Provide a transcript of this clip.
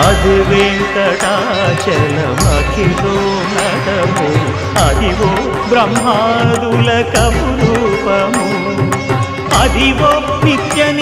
అది వెంకటాచలమఖిలో నటము. అదివో బ్రహ్మాదుల కపురూపము. అదివో నిత్య